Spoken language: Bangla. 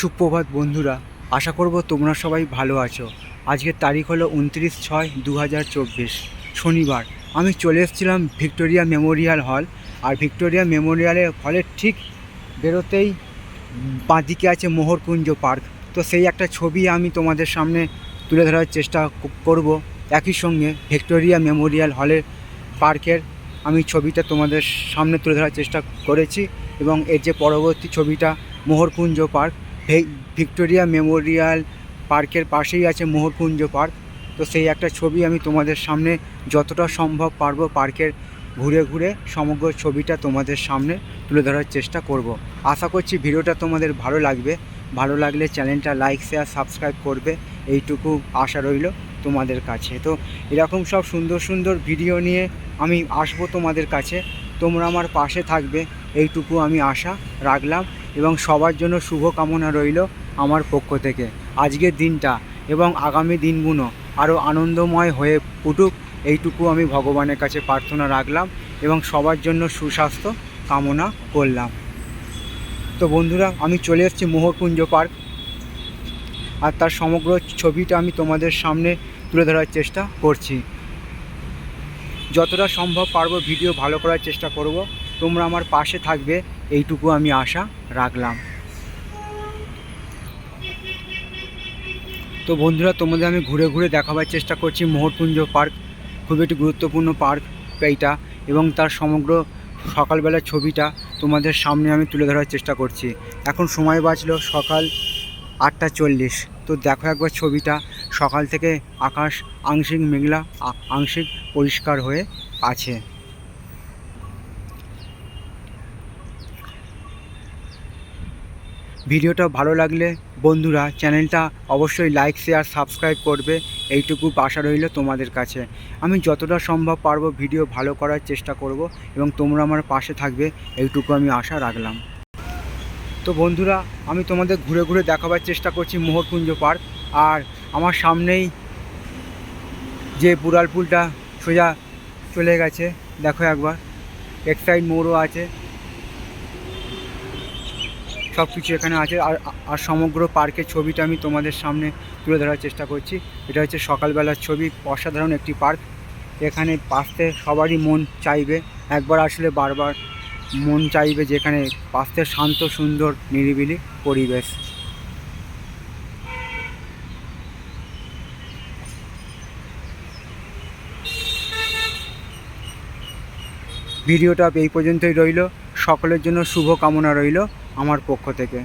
সুপ্রভাত বন্ধুরা, আশা করব তোমরা সবাই ভালো আছো। আজকের তারিখ হলো উনত্রিশ ছয় দু শনিবার। আমি চলে এসেছিলাম ভিক্টোরিয়া মেমোরিয়াল হল, আর ভিক্টোরিয়া মেমোরিয়ালের হলের ঠিক বেরোতেই বাঁদিকে আছে মোহরকুঞ্জ পার্ক। তো সেই একটা ছবি আমি তোমাদের সামনে তুলে ধরার চেষ্টা করব। একই সঙ্গে ভিক্টোরিয়া মেমোরিয়াল হলের পার্কের আমি ছবিটা তোমাদের সামনে তুলে ধরার চেষ্টা করেছি, এবং এর যে পরবর্তী ছবিটা মোহরকুঞ্জ পার্ক ভিক্টোরিয়া মেমোরিয়াল পার্কের পাশেই আছে মোহরকুঞ্জ পার্ক। তো সেই একটা ছবি আমি তোমাদের সামনে যতটা সম্ভব পারব পার্কের ঘুরে ঘুরে সমগ্র ছবিটা তোমাদের সামনে তুলে ধরার চেষ্টা করব। আশা করছি ভিডিওটা তোমাদের ভালো লাগবে। ভালো লাগলে চ্যানেলটা লাইক, শেয়ার, সাবস্ক্রাইব করবে। এইটুকু আশা রইল তোমাদের কাছে। তো এরকম সব সুন্দর সুন্দর ভিডিও নিয়ে আমি আসব তোমাদের কাছে। তোমরা আমার পাশে থাকবে। এইটুকু আমি আশা রাখলাম। এবং সবার জন্য শুভ কামনা রইল আমার পক্ষ থেকে। আজকের দিনটা এবং আগামী দিনগুলো আরও আনন্দময় হয়ে উঠুক, এইটুকু আমি ভগবানের কাছে প্রার্থনা রাখলাম এবং সবার জন্য সুস্বাস্থ্য কামনা করলাম। তো বন্ধুরা, আমি চলে এসেছি মোহরকুঞ্জ পার্ক। আর তার সমগ্র ছবিটা আমি তোমাদের সামনে তুলে ধরার চেষ্টা করছি। যতটা সম্ভব পারব, ভিডিও ভালো করার চেষ্টা করব। তোমরা আমার পাশে থাকবে, এইটুকু আমি আশা রাখলাম। তো বন্ধুরা, তোমাদের আমি ঘুরে ঘুরে দেখাবার চেষ্টা করছি মোহরকুঞ্জ পার্ক, খুব একটি গুরুত্বপূর্ণ পার্ক এইটা, এবং তার সমগ্র সকালবেলার ছবিটা তোমাদের সামনে আমি তুলে ধরার চেষ্টা করছি। এখন সময় বাজলো সকাল আটটা চল্লিশ। তো দেখো একবার ছবিটা, সকাল থেকে আকাশ আংশিক মেঘলা আংশিক পরিষ্কার হয়ে আছে। ভিডিওটা ভালো লাগলে বন্ধুরা চ্যানেলটা অবশ্যই লাইক শেয়ার সাবস্ক্রাইব করবে। এইটুকু আশা রইল তোমাদের কাছে। আমি যতটা সম্ভব পারব ভিডিও ভালো করার চেষ্টা করব এবং তোমরা আমার পাশে থাকবে, এইটুকু আমি আশা রাখলাম। তো বন্ধুরা, আমি তোমাদের ঘুরে ঘুরে দেখাবার চেষ্টা করছি মোহরকুঞ্জ পার্ক। আর আমার সামনেই যে বুড়ালপুলটা সোজা চলে গেছে, দেখো একবার। এক সাইড মোড়ও আছে। সব কিছু এখানে আছে আর আর সমগ্র পার্কের ছবিটা আমি তোমাদের সামনে তুলে ধরার চেষ্টা করছি। এটা হচ্ছে সকালবেলার ছবি, অসাধারণ একটি পার্ক। এখানে পাশতে সবারই মন চাইবে। একবার আসলে বারবার মন চাইবে যেখানে পাশতে শান্ত, সুন্দর, নিরিবিলি পরিবেশ। ভিডিওটা এই পর্যন্তই রইল। সকলের জন্য শুভ কামনা রইল আমার পক্ষ থেকে।